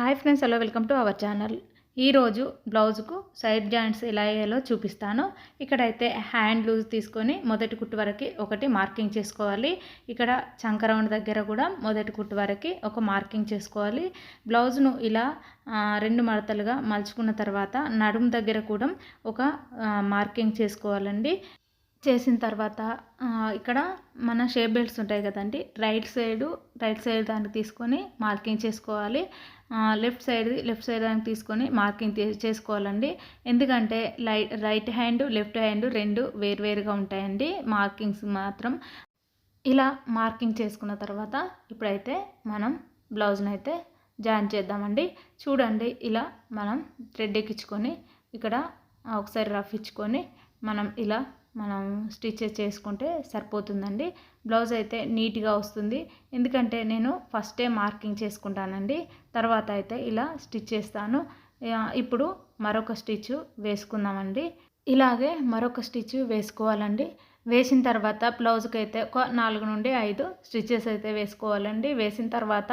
Hi friends hello welcome to our channel. ఈరోజు బ్లౌజ్కు side joints ఎలా వేయాలో చూపిస్తాను. ఇక్కడైతే హ్యాండ్ లూజ్ తీసుకొని మొదటి కుట్టు వరకు ఒకటి మార్కింగ్ చేసుకోవాలి. ఇక్కడ చంకరౌండ్ దగ్గర కూడా మొదటి కుట్టు వరకు ఒక మార్కింగ్ చేసుకోవాలి. బ్లౌజ్ను ఇలా రెండు మడతలుగా మలుచుకున్న తర్వాత నడుము దగ్గర కూడా ఒక మార్కింగ్ చేసుకోవాలండి. చేసిన తర్వాత ఇక్కడ మన షేప్ బెల్ట్స్ ఉంటాయి కదండి. రైట్ సైడ్ రైట్ సైడ్ దానికి తీసుకొని మార్కింగ్ చేసుకోవాలి. లెఫ్ట్ సైడ్ లెఫ్ట్ సైడ్ దానికి తీసుకొని మార్కింగ్ చేసుకోవాలండి. ఎందుకంటే light right hand left hand రెండు వేరువేరుగా ఉంటాయండి. మార్కింగ్స్ మాత్రం. ఇలా మార్కింగ్ చేసుకున్న తర్వాత ఇప్పుడైతే మనం బ్లౌజ్ని అయితే జాయిన్ చేద్దామండి. చూడండి ఇలా మనం థ్రెడ్ ఎక్కించుకొని ఇక్కడ ఒకసారి రఫ్ ఇచ్చుకొని మనం ఇలా మనం స్టిచ్చెస్ చేసుకుంటే సరిపోతుందండి. బ్లౌజ్ అయితే నీట్గా వస్తుంది. ఎందుకంటే నేను ఫస్టే మార్కింగ్ చేసుకుంటానండి. తర్వాత అయితే ఇలా స్టిచ్ చేస్తాను. ఇప్పుడు మరొక స్టిచ్ వేసుకుందామండి. ఇలాగే మరొక స్టిచ్ వేసుకోవాలండి. వేసిన తర్వాత బ్లౌజ్కి అయితే ఒక నాలుగు నుండి ఐదు స్టిచ్చెస్ అయితే వేసుకోవాలండి. వేసిన తర్వాత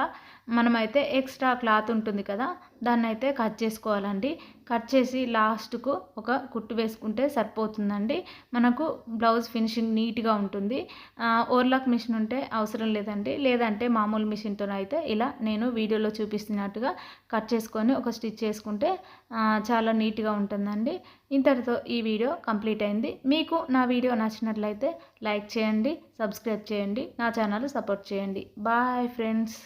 మనమైతే ఎక్స్ట్రా క్లాత్ ఉంటుంది కదా దాన్ని అయితే కట్ చేసుకోవాలండి. కట్ చేసి లాస్ట్కు ఒక కుట్టు వేసుకుంటే సరిపోతుందండి. మనకు బ్లౌజ్ ఫినిషింగ్ నీట్గా ఉంటుంది. ఓవర్లాక్ మిషన్ ఉంటే అవసరం లేదండి. లేదంటే మామూలు మిషన్తో అయితే ఇలా నేను వీడియోలో చూపిస్తున్నట్టుగా కట్ చేసుకొని ఒక స్టిచ్ చేసుకుంటే చాలా నీట్గా ఉంటుందండి. ఇంతటితో ఈ వీడియో కంప్లీట్ అయింది. మీకు నా వీడియో నచ్చినట్లయితే లైక్ చేయండి సబ్స్క్రైబ్ చేయండి నా ఛానల్ సపోర్ట్ చేయండి. Bye friends.